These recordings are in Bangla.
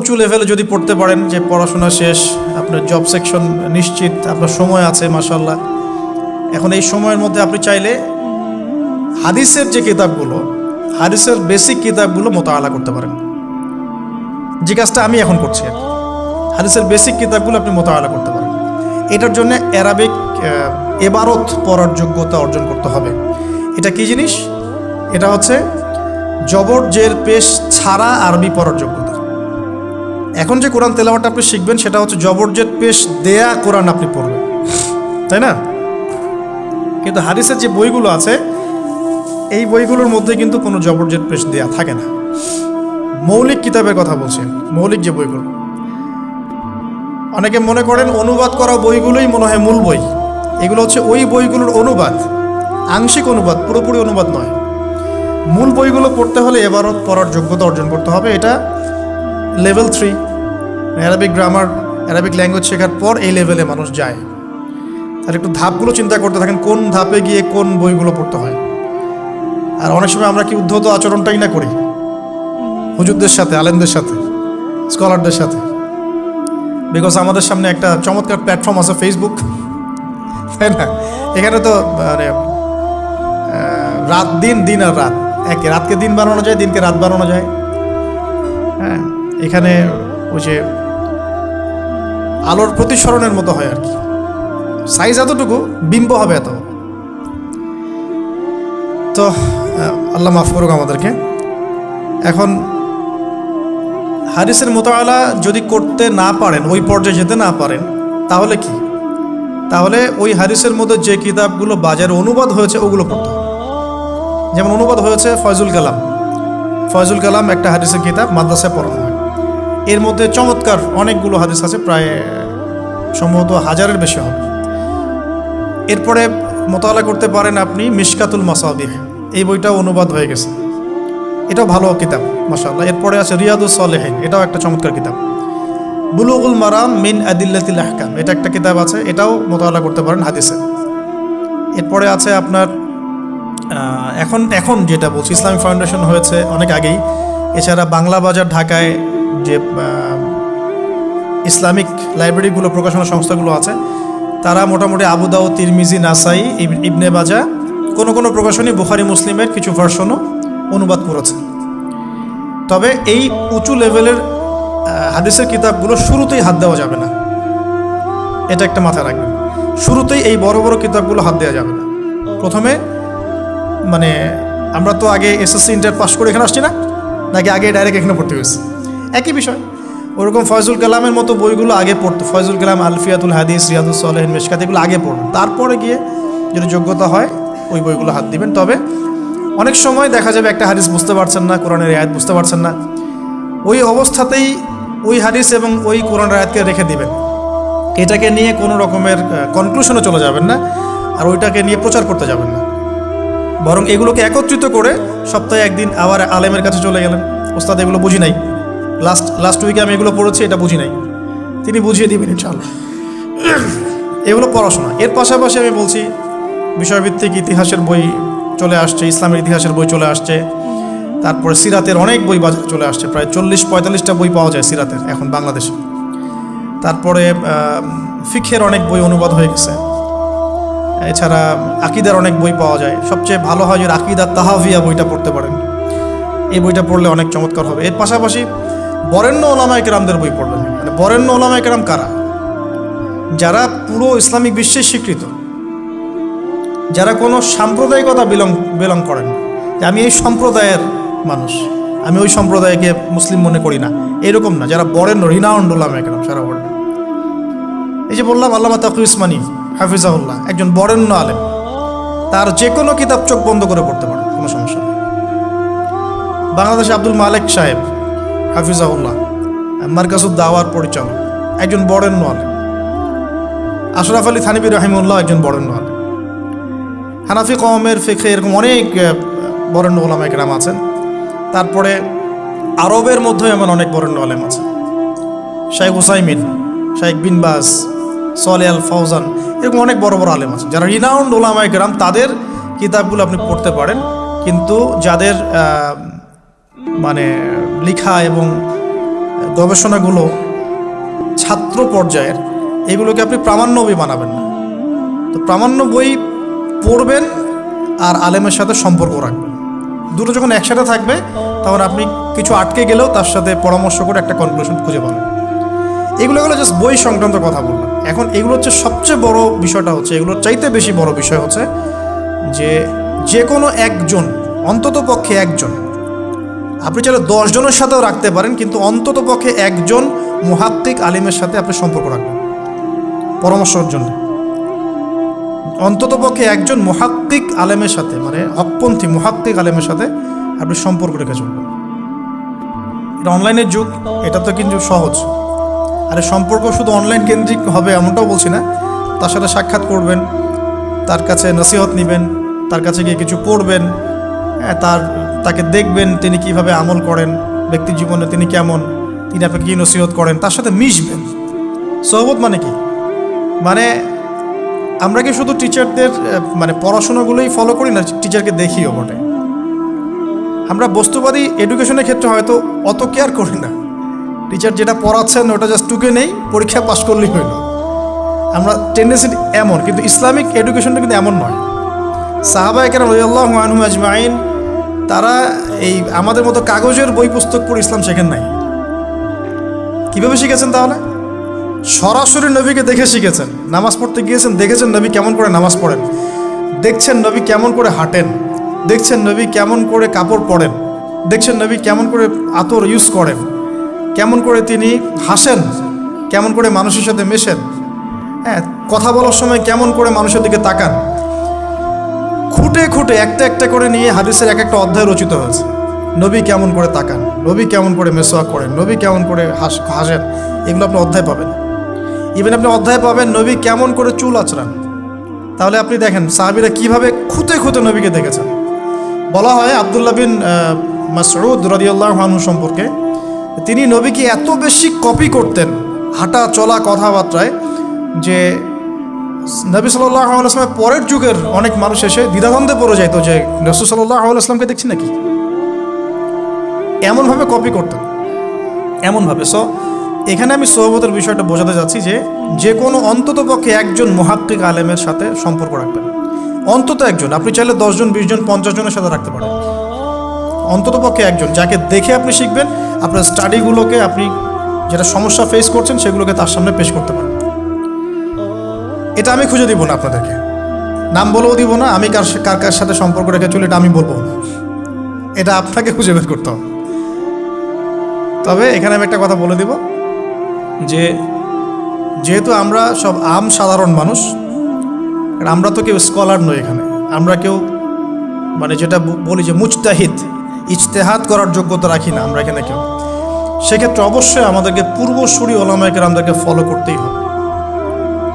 উঁচু লেভেলে যদি পড়তে পারেন যে পড়াশোনা শেষ, আপনার জব সেকশন নিশ্চিত, আপনার সময় আছে মাসাল্লাহ এখন এই সময়ের মধ্যে আপনি চাইলে হাদিসের যে কিতাবগুলো, হাদিসের বেসিক কিতাবগুলো মোতাবেলা করতে পারেন। যে কাজটা আমি এখন করছি আর হাদিসের বেসিক কিতাবগুলো আপনি মোতাবেলা করতে পারেন। এটার জন্য অ্যারাবিক এবারত পড়ার যোগ্যতা অর্জন করতে হবে। এটা কি জিনিস? এটা হচ্ছে জবর জের পেশ ছাড়া আরবি পড়ার যোগ্যতা। এখন যে কোরআন তেলাওয়াটা আপনি শিখবেন, সেটা হচ্ছে জবর জের পেশ দেয়া কোরআন আপনি পড়বেন। তাই না? কিন্তু হাদিসের যে বইগুলো আছে, এই বইগুলোর মধ্যে কিন্তু কোনো জবর জের পেশ দেয়া থাকে না। মৌলিক কিতাবের কথা বলছেন মৌলিক যে বইগুলো। অনেকে মনে করেন অনুবাদ করা বইগুলোই মনে হয় মূল বই। এগুলো হচ্ছে ওই বইগুলোর অনুবাদ, আংশিক অনুবাদ, পুরোপুরি অনুবাদ নয়। মূল বইগুলো পড়তে হলে এবারও পড়ার যোগ্যতা অর্জন করতে হবে। এটা level three Arabic grammar Arabic language শেখার পর এই লেভেলে মানুষ যায়। আর একটু ধাপগুলো চিন্তা করতে থাকেন, কোন ধাপে গিয়ে কোন বইগুলো পড়তে হয়। আর অনেক সময় আমরা কি উদ্ধত আচরণটাই না করি। হুজুরদের সাথে, আলেমদের সাথে স্কলারদের সাথে। বিকজ আমাদের সামনে একটা চমৎকার প্ল্যাটফর্ম আছে ফেসবুক তাই না? এখানে তো মানে রাত দিন দিন আর রাত। একে রাতকে দিন বানানো যায়, দিনকে রাত বানানো যায়। হ্যাঁ। এখানে ওই যে আলোর প্রতিসরণের মতো হয় আর কি। সাইজ এতটুকু, বিম্ব হবে এত। তো আল্লাহ মাফ করুক আমাদেরকে। এখন হারিসের মোতাবেলা যদি করতে না পারেন, ওই পর্যায়ে যেতে না পারেন, তাহলে কি? তাহলে ওই হারিসের মধ্যে যে কিতাবগুলো বাজারে অনুবাদ হয়েছে, ওগুলো পড়তে যেমন অনুবাদ হয়েছে ফয়জুল কালাম। ফয়জুল কালাম একটা হারিসের কিতাব মাদ্রাসায় পড়ানো হয়। এর মধ্যে চমৎকার অনেকগুলো হাদিস আছে, প্রায় সম্ভবত হাজারের বেশি হবে। এরপরে মোতালা করতে পারেন আপনি মিশকাতুল মাসাবিহ। এই বইটাও অনুবাদ হয়ে গেছে। এটাও ভালো কিতাব মাসাল্লাহ এরপরে আছে রিয়াদুস সালেহিন, এটাও একটা চমৎকার কিতাব। বুলুগুল মারাম মিন আদিল্লাতিল আহকাম, এটা একটা কিতাব আছে, এটাও মোতালা করতে পারেন হাদিসে। এরপরে আছে আপনার এখন এখন যেটা বলছি, ইসলামিক ফাউন্ডেশন হয়েছে অনেক আগেই। এছাড়া বাংলা বাজার ঢাকায় যে ইসলামিক লাইব্রেরিগুলো, প্রকাশনা সংস্থাগুলো আছে, তারা মোটামুটি আবুদাউ তিরমিজি, নাসাই, ইব- ইবনে বাজা কোনো কোনো প্রকাশনী বুখারি, মুসলিমের কিছু ভার্সনও অনুবাদ করেছে। তবে এই উঁচু লেভেলের হাদিসের কিতাবগুলো শুরুতেই হাত দেওয়া যাবে না। এটা একটা মাথায় রাখবেন। শুরুতেই এই বড় বড় কিতাবগুলো হাত দেওয়া যাবে না। প্রথমে মানে আমরা তো আগে এসএসসি ইন্টার পাস করে এখানে আসছি না? নাকি আগে ডাইরেক্ট এখানে পড়তে হয়েছে? একই বিষয়। ওরকম ফয়জুল কালামের মতো বইগুলো আগে পড়তো। ফয়জুল কালাম, আলফিয়াতুল হাদিস রিয়াদুল সালেহিন মেশকাত, এগুলো আগে পড়ুন। তারপরে গিয়ে যদি যোগ্যতা হয়, ওই বইগুলো হাত দিবেন। তবে অনেক সময় দেখা যাবে একটা হাদিস বুঝতে পারছেন না, কোরআনের আয়াত বুঝতে পারছেন না। ওই অবস্থাতেই ওই হাদিস এবং ওই কোরআন আয়াতকে রেখে দিবেন। এটাকে নিয়ে কোনো রকমের কনক্লুশনে চলে যাবেন না, আর ওইটাকে নিয়ে প্রচার করতে যাবেন না। বরং এগুলোকে একত্রিত করে সপ্তাহে একদিন আবার আলেমের কাছে চলে গেলেন। ওস্তাদ, এগুলো বুঝি নাই? লাস্ট লাস্ট উইকে আমি এগুলো পড়েছি, এটা বুঝি নাই। তিনি বুঝিয়ে দিবেন, ইনশাআল্লাহ। এগুলো পড়াশোনা। এর পাশাপাশি আমি বলছি, বিষয়ভিত্তিক ইতিহাসের বই চলে আসছে, ইসলামের ইতিহাসের বই চলে আসছে। তারপরে সিরাতের অনেক বই বাজারে চলে আসছে, প্রায় চল্লিশ, পঁয়তাল্লিশটা বই পাওয়া যায় সিরাতের এখন বাংলাদেশে। তারপরে ফিখের অনেক বই অনুবাদ হয়ে গেছে। এছাড়া আকিদার অনেক বই পাওয়া যায়। সবচেয়ে ভালো হয় যে আকিদা তাহাভিয়া বইটা পড়তে পারেন। এই বইটা পড়লে অনেক চমৎকার হবে। এর পাশাপাশি বরেণ্য ওলামায় কেরামদের বই পড়বেন মানে বরেণ্য ওলামায় কেরাম কারা? যারা পুরো ইসলামিক বিশ্বে স্বীকৃত। যারা কোনো সাম্প্রদায়িকতা বিলং বিলং করেন আমি এই সম্প্রদায়ের মানুষ। আমি ওই সম্প্রদায়কে মুসলিম মনে করি না। এরকম না। যারা বরেণ্য, রিনাউন্ড ওলামায় কেরাম সারা ওয়ার্ল্ডে এই যে বললাম, আল্লামা তাকু ইসমানি, হাফিজাহুল্লাহ, একজন বরেণ্য আলেম। তার যে কোনো কিতাব চোখ বন্ধ করে পড়তে পারে কোনো সমস্যা নেই। বাংলাদেশে আব্দুল মালেক সাহেব হাফিজাহুল্লাহ মার্কাসুদ দাওয়ার পরিচালক একজন বরেণ্য আলেম আশরাফ আলী থানিবি রহিমুল্লাহ একজন বরেণ্য আলেম হানাফি কওমের ফেখে এরকম অনেক বরেণ্য ওলামা একরাম আছেন। তারপরে আরবের মধ্যে এমন অনেক বরেণ্য আলেম আছে। শাইখ হুসাইমিন শাইখ বিন বাস সলে আল ফৌজান এরকম অনেক বড় বড় আলেম আছে। যারা রিনাউন্ড ওলামা একরাম তাদের কিতাবগুলো আপনি পড়তে পারেন। কিন্তু যাদের মানে লেখা এবং গবেষণাগুলো ছাত্র পর্যায়ের, এগুলোকে আপনি প্রামাণ্য বই বানাবেন না। তো প্রামাণ্য বই পড়বেন আর আলেমের সাথে সম্পর্ক রাখবেন। দুটো যখন একসাথে থাকবে, তখন আপনি কিছু আটকে গেলেও তার সাথে পরামর্শ করে একটা কনক্লুশন খুঁজে পাবেন। এগুলো হলো জাস্ট বই সংক্রান্ত কথা বললাম। এখন এগুলো হচ্ছে সবচেয়ে বড় বিষয়টা হচ্ছে, এগুলোর চাইতে বেশি বড় বিষয় হচ্ছে যে যে কোনো একজন অন্তত পক্ষে একজন আপনি চাইলে দশজনের সাথেও রাখতে পারেন, কিন্তু অন্তত পক্ষে একজন মহাত্মিক আলিমের সাথে আপনি সম্পর্ক রাখবেন। পরামর্শের জন্য। অন্তত পক্ষে একজন মহাত্মিক আলেমের সাথে মানে হকপন্থী মহাত্মিক আলেমের সাথে আপনি সম্পর্ক রেখে চলবেন। এটা অনলাইনের যুগ, এটা তো কিন্তু সহজ। আর সম্পর্ক শুধু অনলাইন কেন্দ্রিক হবে এমনটাও বলছি না। তার সাথে সাক্ষাৎ করবেন, তার কাছে নসিহত নেবেন, তার কাছে গিয়ে কিছু পড়বেন হ্যাঁ তার তাকে দেখবেন তিনি কীভাবে আমল করেন, ব্যক্তি জীবনে তিনি কেমন, তিনি আপনাকে কী নসিহত করেন, তার সাথে মিশবেন। সহবত মানে কি? মানে আমরা কি শুধু টিচারদের মানে পড়াশোনাগুলোই ফলো করি না টিচারকে দেখিও বটে? আমরা বস্তুবাদী এডুকেশনের ক্ষেত্রে হয়তো অত কেয়ার করি না। টিচার যেটা পড়াচ্ছেন, ওটা জাস্ট টুকে নেই, পরীক্ষা পাশ করলেই হইল। আমরা টেন্ডেন্সি এমন, কিন্তু ইসলামিক এডুকেশনটা কিন্তু এমন নয়। সাহাবা একের রয়াল্লাহ আনহু আজমাইন তারা এই আমাদের মতো কাগজের বই পুস্তক পড়ে ইসলাম শেখেন নাই। কীভাবে শিখেছেন তাহলে? সরাসরি নবীকে দেখে শিখেছেন। নামাজ পড়তে গিয়েছেন, দেখেছেন নবী কেমন করে নামাজ পড়েন। দেখছেন নবী কেমন করে হাঁটেন। দেখছেন নবী কেমন করে কাপড় পরেন। দেখছেন নবী কেমন করে আতর ইউজ করেন। কেমন করে তিনি হাসেন। কেমন করে মানুষের সাথে মেশেন। হ্যাঁ কথা বলার সময় কেমন করে মানুষের দিকে তাকান। খুঁটে খুঁটে একটা একটা করে নিয়ে হাদিসের এক একটা অধ্যায় রচিত হয়েছে। নবী কেমন করে তাকান? নবী কেমন করে মেসোয়াক করেন? নবী কেমন করে হাস হাসেন? এগুলো আপনি অধ্যায় পাবেন। ইভেন আপনি অধ্যায় পাবেন নবী কেমন করে চুল আচড়ান। তাহলে আপনি দেখেন সাহাবিরা কীভাবে খুঁতে খুঁতে নবীকে দেখেছেন। বলা হয় আবদুল্লাহ বিন আহ, মাসউদ রদিয়াল্লাহ হানু সম্পর্কে তিনি নবীকে এত বেশি কপি করতেন হাঁটা চলা কথাবার্তায় যে নবী সাল্লাহ পরের যুগের অনেক মানুষ এসে দ্বিধাদ্বন্দ্বে পড়ে যাইতো যে রসুল সাল্লাহ আসলামকে দেখছি নাকি? এমনভাবে কপি করতেন এমনভাবে। সো এখানে আমি সহবতের বিষয়টা বোঝাতে যাচ্ছি যে যে কোনো অন্তত পক্ষে একজন মহাত্মিক আলেমের সাথে সম্পর্ক রাখবেন। অন্তত একজন। আপনি চাইলে দশজন বিশ জন পঞ্চাশ জনের সাথে রাখতে পারেন। অন্তত পক্ষে একজন। যাকে দেখে আপনি শিখবেন, আপনার স্টাডিগুলোকে আপনি যেটা সমস্যা ফেস করছেন, সেগুলোকে তার সামনে পেশ করতে পারেন। এটা আমি খুঁজে দিব না আপনাদেরকে। নাম বলেও দিব না, আমি কার কার কার সাথে সম্পর্ক রেখে চলি এটা আমি বলব এটা আপনাকে খুঁজে বের করতে হবে। তবে এখানে আমি একটা কথা বলে দিব, যে যেহেতু আমরা সব আম সাধারণ মানুষ, আমরা তো কেউ স্কলার নই এখানে। আমরা কেউ মানে যেটা বলি যে মুজতাহিদ, ইজতেহাদ করার যোগ্যতা রাখি না আমরা এখানে কেউ। সেক্ষেত্রে অবশ্যই আমাদেরকে পূর্বসূরি ওলামায়কের আমাদেরকে ফলো করতেই হবে।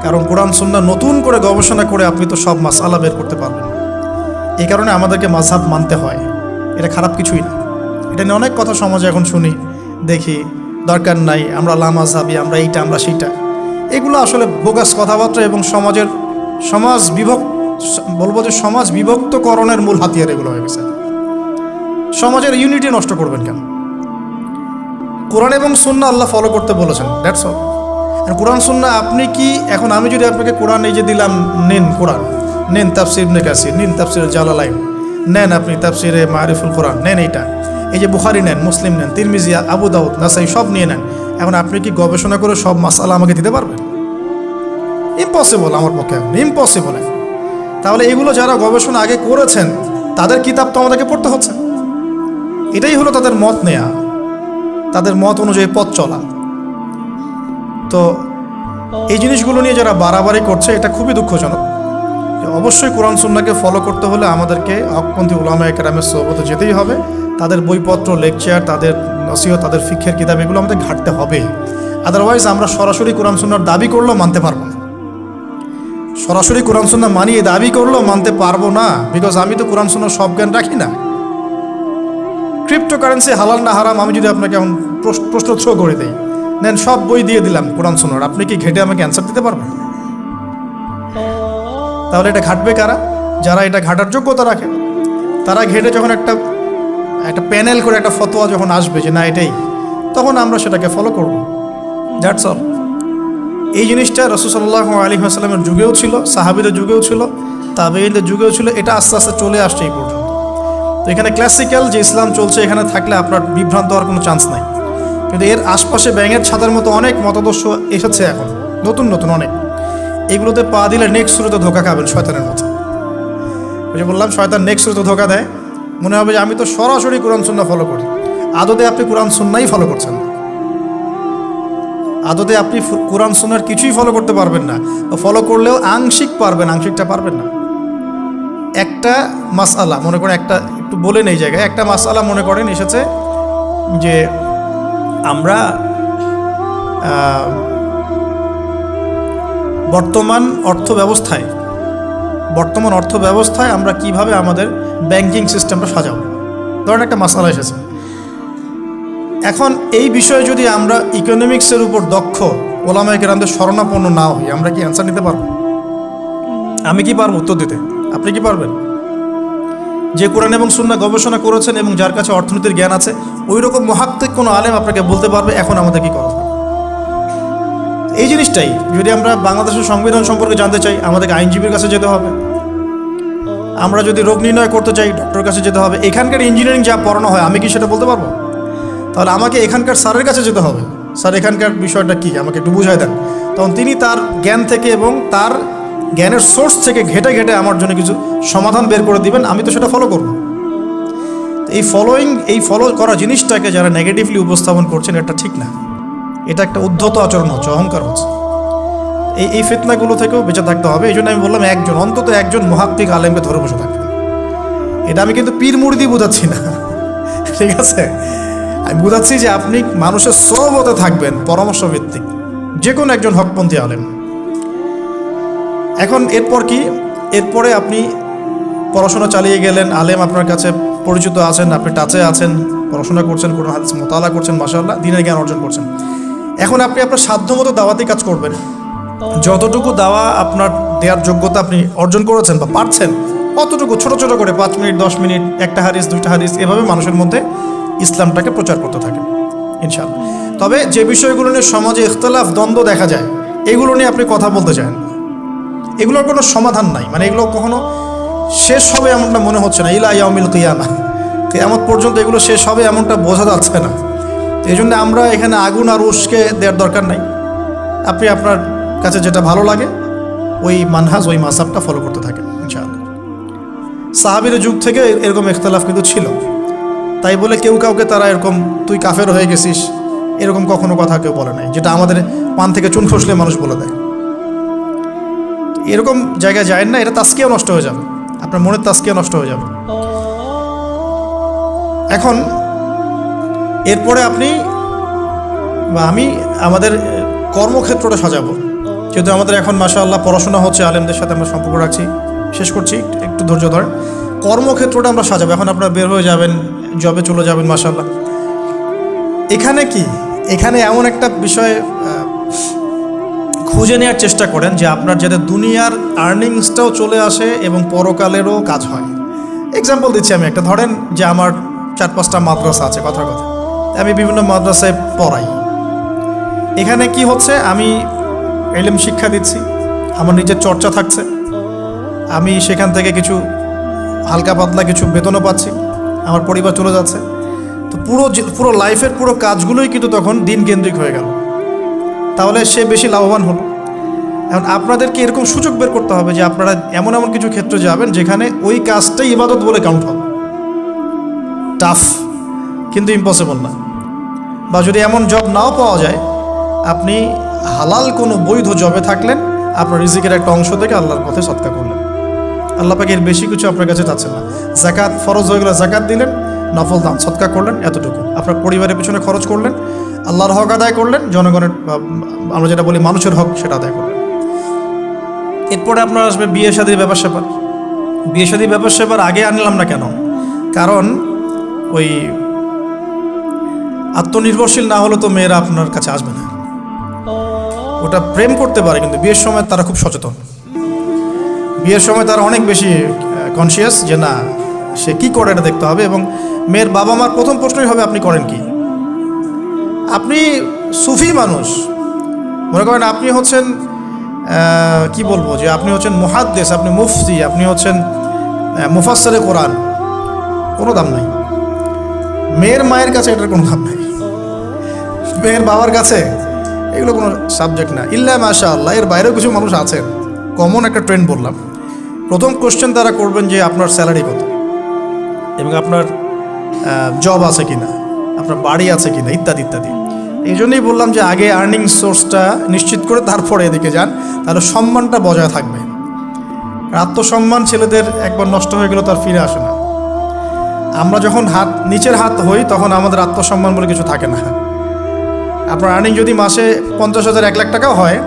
কারণ কোরআন সুন্না নতুন করে গবেষণা করে আপনি তো সব মাসালা বের করতে পারবেন। এই কারণে আমাদেরকে মাঝহাব মানতে হয়। এটা খারাপ কিছুই না। এটা নিয়ে অনেক কথা সমাজে এখন শুনি, দেখি দরকার নাই, আমরা লামাজহাবি আমরা এইটা, আমরা সেইটা। এগুলো আসলে বোগাস কথাবার্তা এবং সমাজের সমাজ বিভক্ত, বলব যে সমাজ বিভক্তকরণের মূল হাতিয়ার এগুলো হয়ে গেছে। সমাজের ইউনিটি নষ্ট করবেন কেন? কোরআন এবং সুন্না আল্লাহ ফলো করতে বলেছেন দ্যাটস অল কোরআন সুন্না আপনি কি, এখন আমি যদি আপনাকে কোরআন এই যে দিলাম, নিন কোরআন, নেন তাফসির ইবনে কাসির, নিন তাফসির জালালাইন, নেন আপনি তাফসিরে মারিফুল কোরআন, নেন এইটা। এই যে বুখারি নেন, মুসলিম নেন, তিরমিজি, আবু দাউদ, নাসাই, সব নিয়ে নেন। এখন আপনি কি গবেষণা করে সব মাসালা আমাকে দিতে পারবেন? ইম্পসিবল আমার পক্ষে এখন ইম্পসিবল তাহলে এগুলো যারা গবেষণা আগে করেছেন, তাদের কিতাব তো আমাদেরকে পড়তে হচ্ছে। এটাই হলো তাদের মত নেয়া, তাদের মত অনুযায়ী পথ চলা। তো এই জিনিসগুলো নিয়ে যারা বাড়াবাড়ি করছে, এটা খুবই দুঃখজনক। অবশ্যই কোরআন সুন্নাকে ফলো করতে হলে আমাদেরকে হকপন্থী উলামা একরামের সোহবতে যেতেই হবে। তাদের বইপত্র লেকচার তাদের নসিহত, তাদের ফিক্ষের কিতাব, এগুলো আমাদের ঘাটতে হবে আদারওয়াইজ আমরা সরাসরি কোরআন সুন্নার দাবি করলেও মানতে পারব না। সরাসরি কোরআন সুন্না মানিয়ে দাবি করলেও মানতে পারব না বিকজ আমি তো কোরআন সুন্নার সব জ্ঞান রাখি না। ক্রিপ্টোকারেন্সি হালাল না হারাম, আমি যদি আপনাকে এখন প্রশ- প্রশ্ন থ্রো করে দিই। নেন, সব বই দিয়ে দিলাম, কোরআন সুন্নার আপনি কি ঘেটে আমাকে অ্যান্সার দিতে পারবেন? তাহলে এটা ঘাটবে কারা? যারা এটা ঘাটার যোগ্যতা রাখে, তারা ঘেটে যখন একটা একটা প্যানেল করে, একটা ফতোয়া যখন আসবে যে না, এটাই, তখন আমরা সেটাকে ফলো করব। দ্যাটস অল এই জিনিসটা রসুসাল্লাহ আলী আসসালামের যুগেও ছিল, সাহাবিদের যুগেও ছিল তাবেইনদের যুগেও ছিল, এটা আস্তে আস্তে চলে আসছে এই পর্যন্ত। তো এখানে ক্লাসিক্যাল যে ইসলাম চলছে, এখানে থাকলে আপনার বিভ্রান্ত হওয়ার কোনো চান্স নাই। কিন্তু এর আশপাশে ব্যাঙের ছাতার মতো অনেক মতাদর্শ এসেছে এখন। নতুন নতুন অনেক। এগুলোতে পা দিলে নেক্সট শুরুতে ধোকা খাবেন শয়তানের মতো। ওই যে বললাম, শয়তান নেক্সট শুরুতে ধোকা দেয়। মনে হবে যে আমি তো সরাসরি কোরআন সুন্না ফলো করি। আদতে আপনি কোরআন সুন্নাই ফলো করছেন আদতে আপনি কোরআন সুন্নার কিছুই ফলো করতে পারবেন না। ফলো করলেও আংশিক পারবেন, আংশিকটা পারবেন না। একটা মাসআলা, মনে করেন একটা, একটু বলেন এই জায়গায়, একটা মাসআলা মনে করেন এসেছে যে আমরা বর্তমান অর্থ ব্যবস্থায় বর্তমান অর্থ ব্যবস্থায় আমরা কীভাবে আমাদের ব্যাংকিং সিস্টেমটা সাজাবো? ধরেন একটা মাসালা এসেছে। এখন এই বিষয়ে যদি আমরা ইকোনমিক্সের উপর দক্ষ ওলামায় কেরামদের শরণাপন্ন না হই, আমরা কি অ্যান্সার নিতে পারব? আমি কি পারব উত্তর দিতে? আপনি কি পারবেন? যে কোরআন এবং সুন্না গবেষণা করেছেন এবং যার কাছে অর্থনীতির জ্ঞান আছে ওই রকম মহাত্মিক কোনো আলেম আপনাকে বলতে পারবে, এখন আমাদের কি করা এই জিনিসটাই, যদি আমরা বাংলাদেশের সংবিধান সম্পর্কে জানতে চাই, আমাদেরকে আইনজীবীর কাছে যেতে হবে। আমরা যদি রোগ নির্ণয় করতে চাই, ডক্টরের কাছে যেতে হবে। এখানকার ইঞ্জিনিয়ারিং যা পড়ানো হয়, আমি কি সেটা বলতে পারব? তাহলে আমাকে এখানকার স্যারের কাছে যেতে হবে। স্যার, এখানকার বিষয়টা কি? আমাকে একটু বুঝাই দেন। তখন তিনি তার জ্ঞান থেকে এবং তার জ্ঞানের সোর্স থেকে ঘেটে ঘেটে আমার জন্য কিছু সমাধান বের করে দিবেন, আমি তো সেটা ফলো করব। এই ফলোয়িং এই ফলো করা জিনিসটাকে যারা নেগেটিভলি উপস্থাপন করছেন, এটা ঠিক না। এটা একটা উদ্ধত আচরণ হচ্ছে, অহংকার হচ্ছে। এই এই ফেতনাগুলো থেকেও বেঁচে থাকতে হবে এই জন্য আমি বললাম একজন, অন্তত একজন মহাত্মিক আলেমকে ধরে বসে থাকবে এটা আমি কিন্তু পীর মুড়ি দিয়ে বোঝাচ্ছি না। ঠিক আছে? আমি বোঝাচ্ছি যে আপনি মানুষের সহবতে থাকবেন পরামর্শ ভিত্তিক যে কোনো একজন হকপন্থী আলেম। এখন এরপর কি? এরপরে আপনি পড়াশোনা চালিয়ে গেলেন, আলেম আপনার কাছে পরিচিত আছেন, আপনি টাচে আছেন, পড়াশোনা করছেন, কোনো হাদিস মোতালা করছেন মাসাল্লাহ দিনের জ্ঞান অর্জন করছেন। এখন আপনি আপনার সাধ্যমতো দাওয়াতি কাজ করবেন। যতটুকু দাওয়া আপনার দেওয়ার যোগ্যতা আপনি অর্জন করেছেন বা পারছেন, অতটুকু ছোট ছোট করে পাঁচ মিনিট, দশ মিনিট, একটা হাদিস, দুইটা হাদিস, এভাবে মানুষের মধ্যে ইসলামটাকে প্রচার করতে থাকেন ইনশাআল্লাহ। তবে যে বিষয়গুলো নিয়ে সমাজে ইখতলাফ, দ্বন্দ্ব দেখা যায়, এগুলো নিয়ে আপনি কথা বলতে চান। এগুলোর কোনো সমাধান নাই। মানে এগুলো কখনো শেষ হবে এমনটা মনে হচ্ছে না। ইলা ইয়ামিল কিয়ামা। কেয়ামত পর্যন্ত এগুলো শেষ হবে এমনটা বোঝা যাচ্ছে না। তো এই জন্য আমরা এখানে আগুন আর উস্কে দেওয়ার দরকার নাই। আপনি আপনার কাছে যেটা ভালো লাগে, ওই মানহাজ, ওই মাসাবটা ফলো করতে থাকেন, ইনশাআল্লাহ। সাহাবির যুগ থেকে এরকম ইখতলাফ কিন্তু ছিল। তাই বলে কেউ কাউকে তারা এরকম, তুই কাফের হয়ে গেছিস, এরকম কখনো কথা কেউ বলে নাই। যেটা আমাদের পান থেকে চুন খসলে মানুষ বলে দেয়। এরকম জায়গায় যায় না এটা তাস্কিয়া নষ্ট হয়ে যাবে। আপনার মনের তাস্কিয়া নষ্ট হয়ে যাবে। এখন এরপরে আপনি বা আমি আমাদের কর্মক্ষেত্রটা সাজাবো। যেহেতু আমাদের এখন মাসা আল্লাহ পড়াশোনা হচ্ছে, আলেমদের সাথে আমরা সম্পর্ক রাখছি। শেষ করছি, একটু ধৈর্য ধরেন। কর্মক্ষেত্রটা আমরা সাজাবো। এখন আপনারা বের হয়ে যাবেন জবে চলে যাবেন মাসাল্লাহ এখানে কি? এখানে এমন একটা বিষয় খুঁজে নেওয়ার চেষ্টা করেন যে আপনার যাতে দুনিয়ার আর্নিংসটাও চলে আসে এবং পরকালেরও কাজ হয়। এক্সাম্পল দিচ্ছি আমি একটা। ধরেন যে আমার চার পাঁচটা মাদ্রাসা আছে, কথার কথা। আমি বিভিন্ন মাদ্রাসায় পড়াই। এখানে কি হচ্ছে? আমি এলিম শিক্ষা দিচ্ছি, আমার নিজের চর্চা থাকছে। আমি সেখান থেকে কিছু হালকা পাতলা কিছু বেতনও পাচ্ছি, আমার পরিবার চলে যাচ্ছে। তো পুরো পুরো লাইফের পুরো কাজগুলোই কিন্তু তখন দিন কেন্দ্রিক হয়ে গেল। তাহলে সে বেশি লাভবান হলো। এখন আপনাদেরকে এরকম সুযোগ বের করতে হবে যে আপনারা এমন এমন কিছু ক্ষেত্রে যাবেন যেখানে ওই কাজটাই ইবাদত বলে কাউন্ট হবে। টাফ কিন্তু ইম্পসিবল না। বা যদি এমন জব নাও পাওয়া যায়, আপনি হালাল কোনো বৈধ জবে থাকলেন, আপনার রিজিকের একটা অংশ থেকে আল্লাহর পথে সৎকা করলেন। আল্লাহ পাকে এর বেশি কিছু আপনার কাছে চাচ্ছেন না। জাকাত ফরজ হয়ে গেলে জাকাত দিলেন, নফল দান, সৎকা করলেন, এতটুকু। আপনার পরিবারের পিছনে খরচ করলেন আল্লাহর হক আদায় করলেন, জনগণের আমরা যেটা বলি মানুষের হক, সেটা আদায় করলেন। এরপরে আপনার আসবে বিয়ে শাদির ব্যাপার স্যাপার। বিয়ে শাদির ব্যাপার স্যাপার আগে আনলাম না কেন? কারণ ওই আত্মনির্ভরশীল না হলে তো মেয়েরা আপনার কাছে আসবে না। ওটা প্রেম করতে পারে, কিন্তু বিয়ের সময় তারা খুব সচেতন। বিয়ের সময় তারা অনেক বেশি কনসিয়াস যে না, সে কি করে এটা দেখতে হবে এবং মেয়ের বাবা মার প্রথম প্রশ্নই হবে, আপনি করেন কি? আপনি সুফি মানুষ। মনে করেন আপনি হচ্ছেন কি বলব যে আপনি হচ্ছেন মুহাদ্দেস, আপনি মুফতি, আপনি হচ্ছেন মুফাssরে কোরআন। কোনো দাম নাই। মেয়ের মায়ের কাছে এটার কোনো দাম নাই। মেয়ের বাবার কাছে এগুলো কোনো সাবজেক্ট না। ইল্লা মাশা আল্লাহ এর বাইরেও কিছু মানুষ আছেন। কমন একটা ট্রেন্ড বললাম। প্রথম কোশ্চেন তারা করবেন যে আপনার স্যালারি কত? এবং আপনার জব আছে কিনা? আপনার বাড়ি আছে কিনা, ইত্যাদি ইত্যাদি। এই জন্যই বললাম যে আগে আর্নিং সোর্সটা নিশ্চিত করে তারপরে এদিকে যান, তাহলে সম্মানটা বজায় থাকবে। আত্মসম্মান ছেলেদের একবার নষ্ট হয়ে গেলে তার ফিরে আসে না। আমরা যখন হাত, নিচের হাত হই, তখন আমাদের আত্মসম্মান বলে কিছু থাকে না। আপনার আর্নিং যদি মাসে পঞ্চাশ হাজার, এক লাখ টাকাও হয়,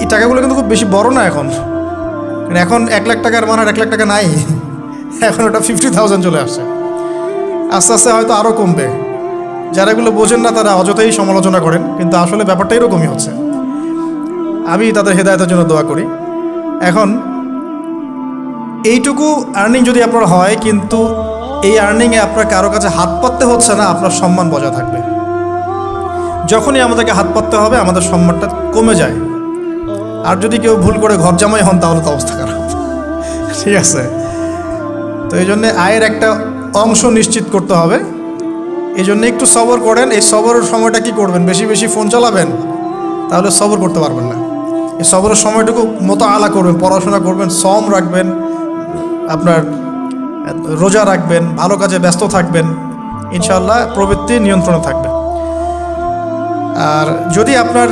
এই টাকাগুলো কিন্তু খুব বেশি বড় না এখন। এখন এক লাখ টাকার মান আর এক লাখ টাকা নাই। এখন ওটা ফিফটি থাউজেন্ড চলে আসছে। আস্তে আস্তে হয়তো আরও কমবে। যারা এগুলো বোঝেন না, তারা অযথাই সমালোচনা করেন, কিন্তু আসলে ব্যাপারটা এরকমই হচ্ছে। আমি তাদের হেদায়তের জন্য দোয়া করি। এখন, এইটুকু আর্নিং যদি আপনার হয়, কিন্তু এই আর্নিংয়ে আপনার কারও কাছে হাত পাততে হচ্ছে না, আপনার সম্মান বজায় থাকবে। যখনই আমাদেরকে হাত পাততে হবে, আমাদের সম্মানটা কমে যায়। আর যদি কেউ ভুল করে ঘর জামাই হন, তাহলে তো অবস্থা খারাপ। ঠিক আছে? তো এই জন্যে আয়ের একটা অংশ নিশ্চিত করতে হবে। এই জন্য একটু সবর করেন। এই সবরের সময়টা কি করবেন? বেশি বেশি ফোন চালাবেন, তাহলে সবর করতে পারবেন না। এই সবরের সময়টুকু মতো আলা করবেন, পড়াশোনা করবেন, সম রাখবেন, আপনার রোজা রাখবেন, ভালো কাজে ব্যস্ত থাকবেন ইনশাল্লাহ প্রবৃত্তি নিয়ন্ত্রণে থাকবে। আর যদি আপনার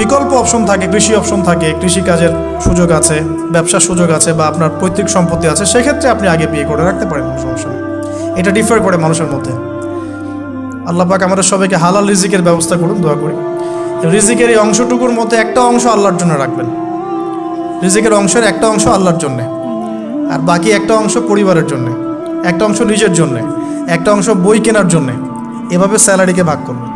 বিকল্প অপশন থাকে, কৃষি অপশন থাকে, কৃষিকাজের সুযোগ আছে, ব্যবসার সুযোগ আছে বা আপনার পৈতৃক সম্পত্তি আছে, সেক্ষেত্রে আপনি আগে বিয়ে করে রাখতে পারেন সমস্যা এটা ডিফার করে মানুষের মধ্যে। আল্লাহ পাক আমাদের সবাইকে হালাল রিজিকের ব্যবস্থা করুন, দোয়া করি। রিজিকের এই অংশটুকুর মধ্যে একটা অংশ আল্লাহর জন্য রাখবেন। রিজিকের অংশের একটা অংশ আল্লাহর জন্যে। আর বাকি একটা অংশ পরিবারের জন্যে। একটা অংশ নিজের জন্যে। একটা অংশ বই কেনার জন্যে। এভাবে স্যালারিকে ভাগ করবেন